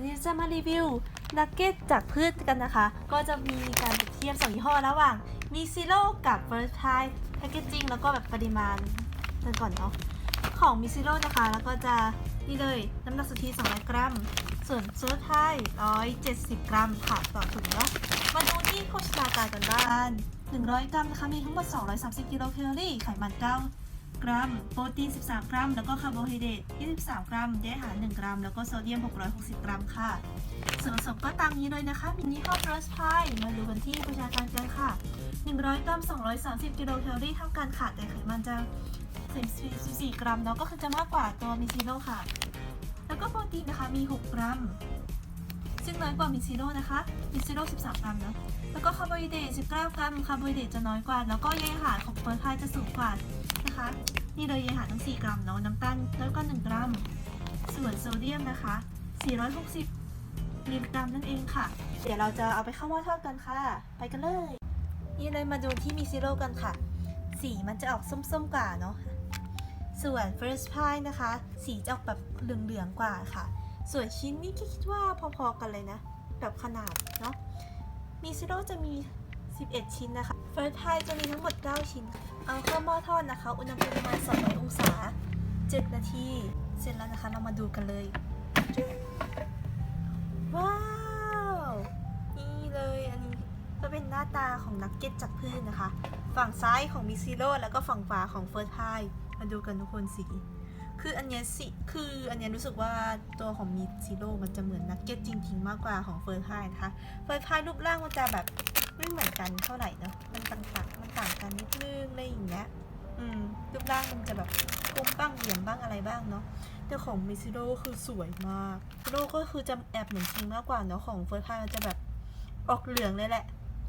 วันนี้จะมารีวิวนักเก็ตจากพืชกันนะคะ ก็จะมีการเปรียบเทียบสองยี่ห้อระหว่างมีซิโ o กับ First Try Packaging แล้วก็แบบปริมาณกันก่อนเนาะของมิซิโ o นะคะ แล้วก็จะนี่เลยน้ำหนักสุทธิ200 กรัม ส่วนเซอร์ไท170 กรัมค่ะต่อถุงเนาะมาดูที่โภชนาการกันบ้าง100 กรัมนะคะมีทั้งหมด 230 กิโลแคลอรี่ ไขมัน 9 กรัม โปรตีน 13 กรัม แล้วก็คาร์โบไฮเดรต 23 กรัมแยกอาหาร 1 กรัม แล้วก็โซเดียม 660 กรัมค่ะ ส่วนผสมก็ตามนี้เลยนะคะ มียี่ห้อ First Pie มาดูกันที่โภชาการกันค่ะ 100 กรัม 230 กิโลแคลอรี่เท่ากันค่ะ แต่ไขมันจะ 14 กรัมเนาะก็คือจะมากกว่าตัวมิซิโ o ค่ะ แล้วก็โปรตีนนะคะ มี 6 กรัม ซึ่งน้อยกว่ามิซิโ o นะคะ มิซิโ o 13 กรัมเนาะ แล้วก็คาร์โบไฮเดรต 19 กรัม คาร์โบไฮเดรตจะน้อยกว่า แล้วก็ใยอาหารของเฟิร์สไพจะสูงกว่า นะคะ นี่เลยใยอาหารทั้ง 4 กรัมเนาะน้ำตาลน้อยกว่า1กรัม ส่วนโซเดียมนะคะ 460มิลลิกรัมนั่นเองค่ะ เดี๋ยวเราจะเอาไปเข้าหม้อทอดกันค่ะ ไปกันเลย นี่เลยมาดูที่มิซิโ o กันค่ะ สีมันจะออกส้มๆกว่าเนาะส่วน First Pie นะคะ สีจะออกแบบเหลืองๆกว่าค่ะ ส่วนชิ้นนี่คิดว่าพอๆกันเลยนะ แบบขนาดเนาะมิซิโร่จะมี 11 ชิ้นนะคะ First Pie จะมีทั้งหมด 9 ชิ้น เอาเข้าหม้อทอดนะคะ อุณหภูมิประมาณ200องศา 7 นาที เสร็จแล้วนะคะ เรามาดูกันเลย ว้าว นี่เลยอันนี้ก็เป็นหน้าตาของนักเก็ตจากพืชนนะคะ ฝั่งซ้ายของมิซิโร่แล้วก็ฝั่งขวาของเฟิร์สไพมาดูกันทุกคนสีคืออันเนี้ยสิคืออันเนี้ยรู้สึกว่าตัวของมิซิโร่มันจะเหมือนนักเก็ตจริง ๆ มากกว่าของเฟิร์สไพนะคะ เฟิร์สไพรูปร่างมันจะแบบ ไม่เหมือนกันเท่าไหร่เนอะมันต่างๆมันต่างกันนิดนึงอะไรอย่างเงี้ยอืมรูปร่างมันจะแบบกลมบ้างเหลี่ยมบ้างอะไรบ้างเนาะแต่ของมิซิโร่คือสวยมากมิซิโร่ก็คือจะแอบเหมือนจริงมากกว่าเนาะของเฟิร์สไพมันจะแบบออกเหลืองเลยแหละ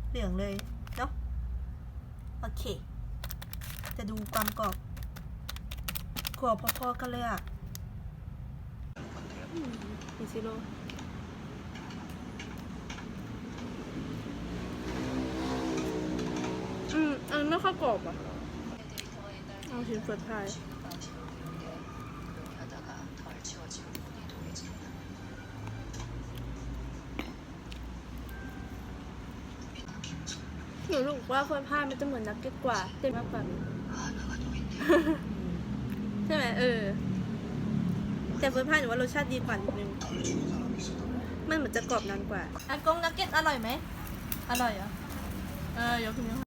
เหลืองเลยเนาะโอเค จะดูความกรอบกรอบพอๆกันเลยอะมิซิโร่ อืมอันนไม่ค่อยกรอบอะ เอาชิ้นเฟิร์สไทยหนูรู้สึกว่าเฟิร์สไทยมันจะเหมือนนักเก็ตกว่าเต็มมากกว่าใช่ไหมเออ แต่เฟิร์สไทยหนูว่ารสชาติดีกว่านิดนึง มันเหมือนจะกรอบนานกว่าอันกงนักเก็ตอร่อยไหม อร่อยเหรอ เออยกขึ้นมา